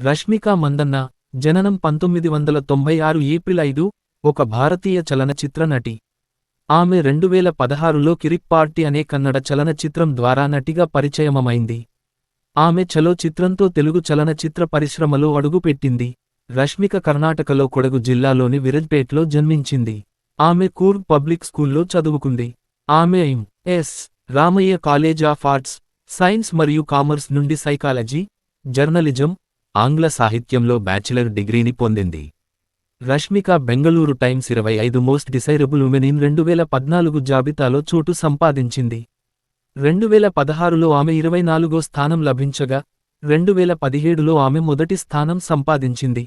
రష్మిక మందన్న జననం పంతొమ్మిది వందల తొంభై ఆరు ఏప్రిల్ ఐదు ఒక భారతీయ చలనచిత్ర నటి. ఆమె రెండువేల పదహారులో కిరిక్పార్టీ అనే కన్నడ చలనచిత్రం ద్వారా నటిగా పరిచయమమైంది. ఆమె చలో చిత్రంతో తెలుగు చలనచిత్ర పరిశ్రమలో అడుగుపెట్టింది. రష్మిక కర్ణాటకలో కొడగు జిల్లాలోని విరజ్పేట్లో జన్మించింది. ఆమె కూర్గ్ పబ్లిక్ స్కూల్లో చదువుకుంది. ఆమె S Ramaiah college of arts science మరియు కామర్స్ నుండి సైకాలజీ జర్నలిజం ఆంగ్ల సాహిత్యంలో బ్యాచిలర్ డిగ్రీని పొందింది. రష్మిక బెంగళూరు టైమ్స్ ఇరవై ఐదు మోస్ట్ డిసైరబుల్ ఉమెన్ ఇన్ రెండు వేల పద్నాలుగు జాబితాలో చోటు సంపాదించింది. రెండు వేల పదహారులో ఆమె ఇరవై నాలుగో స్థానం లభించగా రెండు వేల పదిహేడులో ఆమె మొదటి స్థానం సంపాదించింది.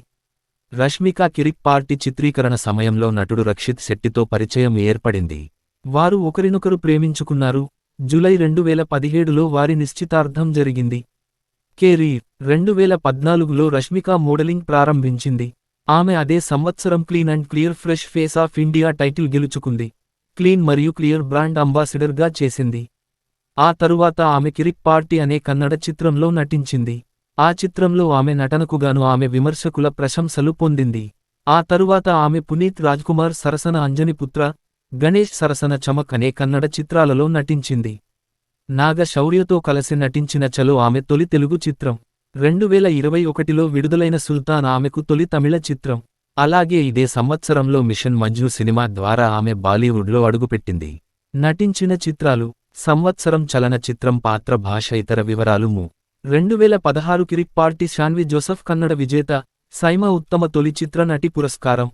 రష్మిక కిరిక్ పార్టీ చిత్రీకరణ సమయంలో నటుడు రక్షిత్ శెట్టితో పరిచయం ఏర్పడింది. వారు ఒకరినొకరు ప్రేమించుకున్నారు. జూలై రెండు వేల పదిహేడులో వారి నిశ్చితార్థం జరిగింది. కెరీర్ రెండు వేల పద్నాలుగులో రష్మిక మోడలింగ్ ప్రారంభించింది. ఆమె అదే సంవత్సరం clean and clear fresh face of India title గెలుచుకుంది. క్లీన్ మరియు క్లియర్ బ్రాండ్ అంబాసిడర్గా చేసింది. ఆ తరువాత ఆమె కిరిక్ పార్టీ అనే కన్నడ చిత్రంలో నటించింది. ఆ చిత్రంలో ఆమె నటనకుగాను ఆమె విమర్శకుల ప్రశంసలు పొందింది. ఆ తరువాత ఆమె పునీత్ రాజ్కుమార్ సరసన అంజనిపుత్ర గణేష్ సరసన చమక్ అనే కన్నడ చిత్రాలలో నటించింది. నాగ శౌర్యతో కలిసి నటించిన చలో ఆమె తొలి తెలుగు చిత్రం. రెండు వేల ఇరవై ఒకటిలో విడుదలైన సుల్తాన్ ఆమెకు తొలి తమిళ చిత్రం. అలాగే ఇదే సంవత్సరంలో మిషన్ మంజు సినిమా ద్వారా ఆమె బాలీవుడ్లో అడుగుపెట్టింది. నటించిన చిత్రాలు సంవత్సరం చలనచిత్రం పాత్ర భాష ఇతర వివరాలు ము. రెండు వేల పదహారు కిరిక్ పార్టీ శాన్వి జోసఫ్ కన్నడ విజేత సైమ ఉత్తమ తొలి చిత్ర నటి పురస్కారం.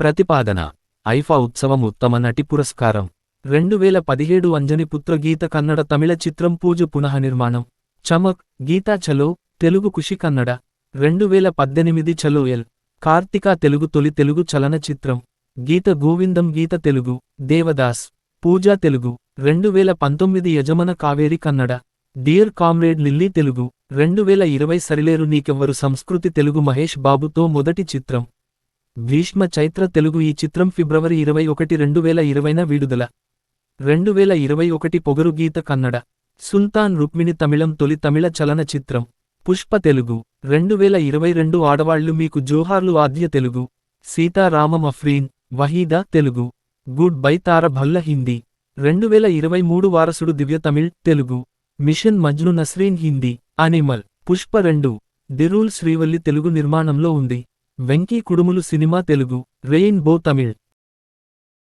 ప్రతిపాదన ఐఫా ఉత్సవం ఉత్తమ నటి పురస్కారం. రెండు వేల పదిహేడు అంజని పుత్ర గీత కన్నడ తమిళ చిత్రం పూజ పునఃనిర్మాణం చమక్ గీతా చలో తెలుగు కుషి కన్నడ. రెండు వేల పద్దెనిమిది చలో ఎల్. కార్తిక తెలుగు తొలి తెలుగు చలనచిత్రం. గీత గోవిందం గీత తెలుగు. దేవదాస్. పూజా తెలుగు. రెండు వేల పంతొమ్మిది Yajamana Kaveri Kannada. Dear comrade Lily Telugu. రెండు వేల ఇరవై సరిలేరు నీకెవ్వరు సంస్కృతి తెలుగు మహేష్ బాబుతో మొదటి చిత్రం. భీష్మ చైత్ర తెలుగు ఈ చిత్రం ఫిబ్రవరి ఇరవై ఒకటి రెండు వేల ఇరవైన విడుదల. రెండు వేల ఇరవై ఒకటి పొగరు గీత కన్నడ. సుల్తాన్ రుక్మిణి తమిళం తొలి తమిళ చలనచిత్రం. పుష్ప తెలుగు. రెండు వేల ఇరవై రెండు ఆడవాళ్ళు మీకు జోహార్లు Aadya Telugu. Sitaramam Afreen. Waheeda Telugu. Good bye Tara Bhalla Hindi. రెండు వేల ఇరవై మూడు వారసుడు దివ్య తమిళ్ తెలుగు. మిషన్ మజ్ను నస్రీన్ హిందీ. అనిమల్. పుష్ప రెండు. దిరూల్ శ్రీవల్లి తెలుగు నిర్మాణంలో ఉంది. వెంకీ కుడుములు సినిమా తెలుగు. రెయిన్ బో తమిళ్.